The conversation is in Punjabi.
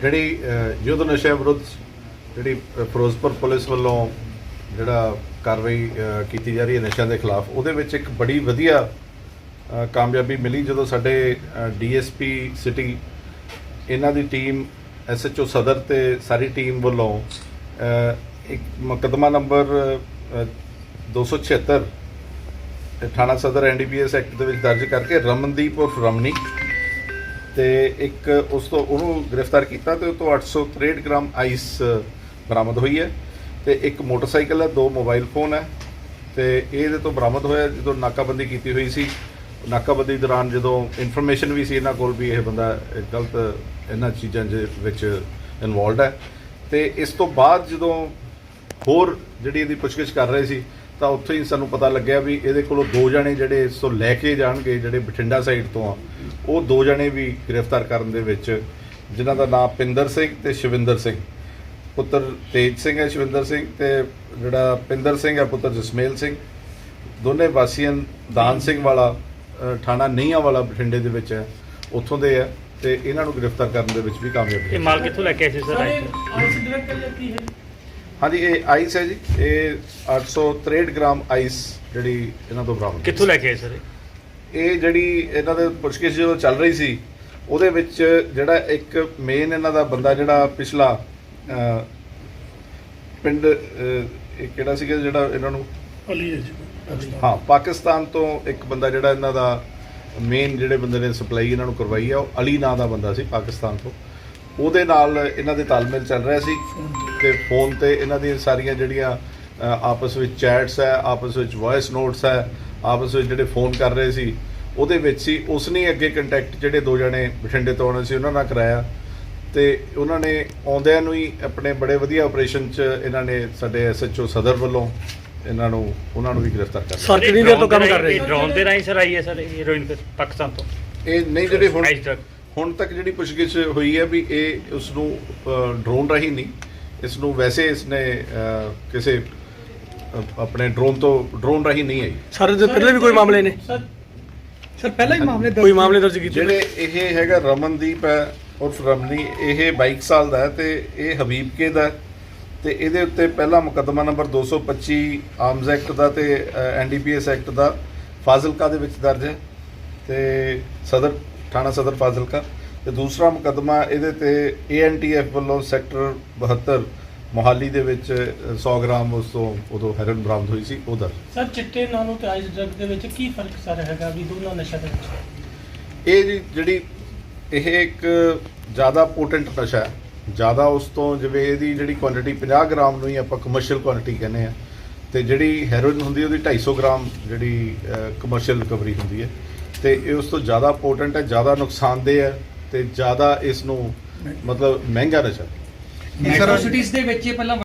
ਜਿਹੜੀ ਯੁੱਧ ਨਸ਼ਾ ਵਿਰੁੱਧ ਜਿਹੜੀ ਫਿਰੋਜ਼ਪੁਰ ਪੁਲਿਸ ਵੱਲੋਂ ਜਿਹੜਾ ਕਾਰਵਾਈ ਕੀਤੀ ਜਾ ਰਹੀ ਹੈ ਨਸ਼ਿਆਂ ਦੇ ਖਿਲਾਫ ਉਹਦੇ ਵਿੱਚ ਇੱਕ ਬੜੀ ਵਧੀਆ ਕਾਮਯਾਬੀ ਮਿਲੀ ਜਦੋਂ ਸਾਡੇ ਡੀਐਸਪੀ ਸਿਟੀ ਇਹਨਾਂ ਦੀ ਟੀਮ ਐਸਐਚਓ ਸਦਰ ਤੇ ਸਾਰੀ ਟੀਮ ਵੱਲੋਂ ਇੱਕ ਮੁਕੱਦਮਾ ਨੰਬਰ ਅ, 276 ਤੇ ਥਾਣਾ ਸਦਰ ਐਨਡੀਪੀਐਸ ਐਕਟ ਦੇ ਵਿੱਚ ਦਰਜ ਕਰਕੇ ਰਮਨਦੀਪ ਉਰਫ ਰਮਨੀ ਤੇ ਇੱਕ ਉਸ ਤੋਂ ਉਹਨੂੰ ਗ੍ਰਿਫਤਾਰ ਕੀਤਾ ਤੇ ਉਹ ਤੋਂ 863 ਗ੍ਰਾਮ ਆਈਸ ਬਰਾਮਦ ਹੋਈ ਹੈ। ਤੇ ਇੱਕ ਮੋਟਰਸਾਈਕਲ ਹੈ, ਦੋ ਮੋਬਾਈਲ ਫੋਨ ਹੈ। ਤੇ ਇਹਦੇ ਤੋਂ ਬਰਾਮਦ ਹੋਇਆ ਜਦੋਂ ਨਾਕਾਬੰਦੀ ਕੀਤੀ ਹੋਈ ਸੀ। ਨਾਕਾਬੰਦੀ ਦੌਰਾਨ ਜਦੋਂ ਇਨਫੋਰਮੇਸ਼ਨ ਵੀ ਸੀ ਇਹਨਾਂ ਕੋਲ ਵੀ ਇਹ ਬੰਦਾ ਗਲਤ, ਇਹਨਾਂ ਚੀਜ਼ਾਂ ਦੇ ਵਿੱਚ ਇਨਵੋਲਡ ਹੈ। ਤੇ ਇਸ ਤੋਂ ਬਾਅਦ ਜਦੋਂ ਹੋਰ ਜਿਹੜੀ ਇਹਦੀ ਪੁੱਛਗਿੱਛ ਕਰ ਰਹੇ ਸੀ ਤਾਂ ਉੱਥੇ ਹੀ ਸਾਨੂੰ ਪਤਾ ਲੱਗਿਆ ਵੀ ਇਹਦੇ ਕੋਲੋਂ ਦੋ ਜਣੇ ਜਿਹੜੇ ਇਸ ਤੋਂ ਲੈ ਕੇ ਜਾਣਗੇ ਜਿਹੜੇ ਬਠਿੰਡਾ ਸਾਈਡ ਤੋਂ ਆ ਉਹ ਦੋ ਜਣੇ ਵੀ ਗ੍ਰਿਫਤਾਰ ਕਰਨ ਦੇ ਵਿੱਚ ਜਿਨ੍ਹਾਂ ਦਾ ਨਾਮ ਪਿੰਦਰ ਸਿੰਘ ਤੇ ਸ਼ਿਵਿੰਦਰ ਸਿੰਘ। ਪੁੱਤਰ ਤੇਜ ਸਿੰਘ ਹੈ ਸ਼ਿਵਿੰਦਰ ਸਿੰਘ ਤੇ ਜਿਹੜਾ ਪਿੰਦਰ ਸਿੰਘ ਹੈ ਪੁੱਤਰ ਜਸਮੇਲ ਸਿੰਘ। ਦੋਨੇ ਵਾਸੀਆਂ ਦਾਨ ਸਿੰਘ ਵਾਲਾ ਥਾਣਾ ਨਈਆਂ ਵਾਲਾ ਬਠਿੰਡੇ ਦੇ ਵਿੱਚ ਹੈ ਉੱਥੋਂ ਦੇ ਹੈ ਤੇ ਇਹਨਾਂ ਨੂੰ ਗ੍ਰਿਫਤਾਰ ਕਰਨ ਦੇ ਵਿੱਚ ਵੀ ਕਾਮਯਾਬ ਇਹ ਹੋਏ ਮਾਲ ਕਿੱਥੋਂ ਲੈ ਕੇ ਆਏ ਸੀ ਸਰ? ਸਾਰੇ ਆਈਸ ਡਾਇਰੈਕਟਰ ਜਾਂ ਕੀ ਹੈ। ਹਾਂਜੀ ਇਹ ਆਈਸ ਹੈ ਜੀ ਇਹ 863 ਗ੍ਰਾਮ ਆਈਸ ਜਿਹੜੀ ਇਹਨਾਂ ਤੋਂ ਬਰਾਮਦ। ਕਿੱਥੋਂ ਲੈ ਕੇ ਆਏ ਸਰ ਇਹ? ਜਿਹੜੀ ਇਹਨਾਂ ਦੇ ਪੁੱਛਗਿੱਛ ਜਦੋਂ ਚੱਲ ਰਹੀ ਸੀ ਉਹਦੇ ਵਿੱਚ ਜਿਹੜਾ ਇੱਕ ਮੇਨ ਇਹਨਾਂ ਦਾ ਬੰਦਾ ਜਿਹੜਾ ਪਿਛਲਾ ਪਿੰਡ ਇਹ ਕਿਹੜਾ ਸੀਗਾ ਜਿਹੜਾ ਇਹਨਾਂ ਨੂੰ ਅਲੀ ਹੈ ਜੀ ਹਾਂ ਪਾਕਿਸਤਾਨ ਤੋਂ ਇੱਕ ਬੰਦਾ ਜਿਹੜਾ ਇਹਨਾਂ ਦਾ ਮੇਨ ਜਿਹੜੇ ਬੰਦੇ ਨੇ ਸਪਲਾਈ ਇਹਨਾਂ ਨੂੰ ਕਰਵਾਈ ਆ ਉਹ ਅਲੀ ਨਾਂ ਦਾ ਬੰਦਾ ਸੀ ਪਾਕਿਸਤਾਨ ਤੋਂ ਉਹਦੇ ਨਾਲ ਇਹਨਾਂ ਦੇ ਤਾਲਮੇਲ ਚੱਲ ਰਿਹਾ ਸੀ ਤੇ ਫੋਨ ਤੇ ਇਹਨਾਂ ਦੀਆਂ ਸਾਰੀਆਂ ਜਿਹੜੀਆਂ ਆਪਸ ਵਿੱਚ ਚੈਟਸ ਹੈ ਆਪਸ ਵਿੱਚ ਵੌਇਸ ਨੋਟਸ ਹੈ ਆਪਸ ਵਿੱਚ ਜਿਹੜੇ ਫੋਨ ਕਰ ਰਹੇ ਸੀ ਉਹਦੇ ਵਿੱਚ ਸੀ ਉਸਨੇ ਅੱਗੇ ਕੰਟੈਕਟ ਜਿਹੜੇ ਦੋ ਜਣੇ ਬਠਿੰਡੇ ਤੋਂ ਆਉਣੇ ਸੀ ਉਹਨਾਂ ਨਾਲ ਕਰਾਇਆ। ਤੇ ਉਹਨਾਂ ਨੇ ਆਉਂਦਿਆਂ ਨੂੰ ਹੀ ਆਪਣੇ ਬੜੇ ਵਧੀਆ ਆਪਰੇਸ਼ਨ 'ਚ ਇਹਨਾਂ ਨੇ ਸਾਡੇ ਐਸਐਚਓ ਸਦਰ ਵੱਲੋਂ ਇਹਨਾਂ ਨੂੰ ਉਹਨਾਂ ਨੂੰ ਵੀ ਗ੍ਰਿਫਤਾਰ ਕਰ ਲਿਆ। ਸਰ ਕਿੰਨੀ ਦੇਰ ਤੋਂ ਕੰਮ ਕਰ ਰਹੇ? ਸੀ ਡਰੋਨ ਦੇ ਰਾਹੀਂ ਸਰ ਆਈ ਹੈ ਸਰ ਹੀਰੋਇਨ ਪਾਕਿਸਤਾਨ ਤੋਂ। ਇਹ ਨਹੀਂ ਜਿਹੜੇ ਹੁਣ ਹੁਣ ਤੱਕ ਜਿਹੜੀ ਪੁੱਛਗਿੱਛ ਹੋਈ ਹੈ ਵੀ ਇਹ ਉਸ ਨੂੰ ਡਰੋਨ ਰਾਹੀਂ ਨਹੀਂ ਇਸ ਨੂੰ ਵੈਸੇ ਇਸਨੇ ਅ, ਕਿਸੇ ਆਪਣੇ ਡਰੋਨ ਤੋਂ ਡਰੋਨ ਰਾਹੀਂ ਨਹੀਂ ਆਈ। ਸਰ ਇਹਦੇ ਪਹਿਲੇ ਵੀ ਕੋਈ ਮਾਮਲੇ ਨੇ? ਸਰ ਸਰ ਪਹਿਲਾਂ ਹੀ ਮਾਮਲੇ ਕੋਈ ਮਾਮਲੇ ਦਰਜ ਕੀਤੇ? ਜਿਹੜੇ ਇਹ ਹੈਗਾ ਰਮਨਦੀਪ ਹੈ ਉਰਫ ਰਮਨੀ ਇਹ 22 ਸਾਲ ਦਾ ਹੈ ਤੇ ਇਹ ਹਬੀਬ ਕੇ ਦਾ ਹੈ ਤੇ ਇਹਦੇ ਉੱਤੇ ਪਹਿਲਾ ਮੁਕੱਦਮਾ ਨੰਬਰ 225 ਆਰਮਜ਼ ਐਕਟ ਦਾ ਤੇ ਐਨਡੀਪੀਐਸ ਐਕਟ ਦਾ ਫਾਜ਼ਿਲਕਾ ਦੇ ਵਿੱਚ ਦਰਜ ਹੈ ਤੇ ਸਦਰ ਥਾਣਾ ਸਦਰ ਫਾਜ਼ਿਲਕਾ। ਤੇ ਦੂਸਰਾ ਮੁਕੱਦਮਾ ਇਹਦੇ ਤੇ ਏਐਨਟੀਐਫ ਵੱਲੋਂ ਸੈਕਟਰ 72 ਮੋਹਾਲੀ ਦੇ ਵਿੱਚ ਅ, 100 ਗ੍ਰਾਮ ਉਸ ਤੋਂ ਉਦੋਂ ਹੈਰਨ ਬਰਾਮਦ ਹੋਈ ਸੀ ਉਹ ਦਰਜ। ਸਰ ਚਿੱਟੇ ਨਾਲੋਂ ਤੇ ਆਈਸ ਡਰਗ ਦੇ ਵਿੱਚ ਕੀ ਫ਼ਰਕ ਸਰ ਹੈਗਾ ਵੀ ਦੋਨਾਂ ਨਸ਼ਾ ਦੇ ਵਿੱਚ? ਇਹ ਜਿਹੜੀ ਇਹ ਇੱਕ ਜ਼ਿਆਦਾ ਪੋਟੈਂਟ ਨਸ਼ਾ ਹੈ। ਜ਼ਿਆਦਾ ਉਸ ਤੋਂ ਜਿਵੇਂ ਇਹਦੀ ਜਿਹੜੀ ਕੁਆਂਟੀਟੀ 50 ਗ੍ਰਾਮ ਨੂੰ ਹੀ ਆਪਾਂ ਕਮਰਸ਼ੀਅਲ ਕੁਆਂਟੀਟੀ ਕਹਿੰਦੇ ਆ ਤੇ ਜਿਹੜੀ ਹੈਰੋਇਨ ਹੁੰਦੀ ਉਹਦੀ 250 ਗ੍ਰਾਮ ਜਿਹੜੀ ਕਮਰਸ਼ੀਅਲ ਰਿਕਵਰੀ ਹੁੰਦੀ ਹੈ। ਤੇ ਇਹ ਉਸ ਤੋਂ ਜ਼ਿਆਦਾ ਇੰਪੋਰਟੈਂਟ ਹੈ, ਜ਼ਿਆਦਾ ਨੁਕਸਾਨਦੇਹ ਹੈ ਤੇ ਜ਼ਿਆਦਾ ਇਸ ਨੂੰ ਮਤਲਬ ਮਹਿੰਗਾ ਨਸ਼ਾ ਹੈ ਦੇ ਵਿੱਚ ਇਹ ਪਹਿਲਾਂ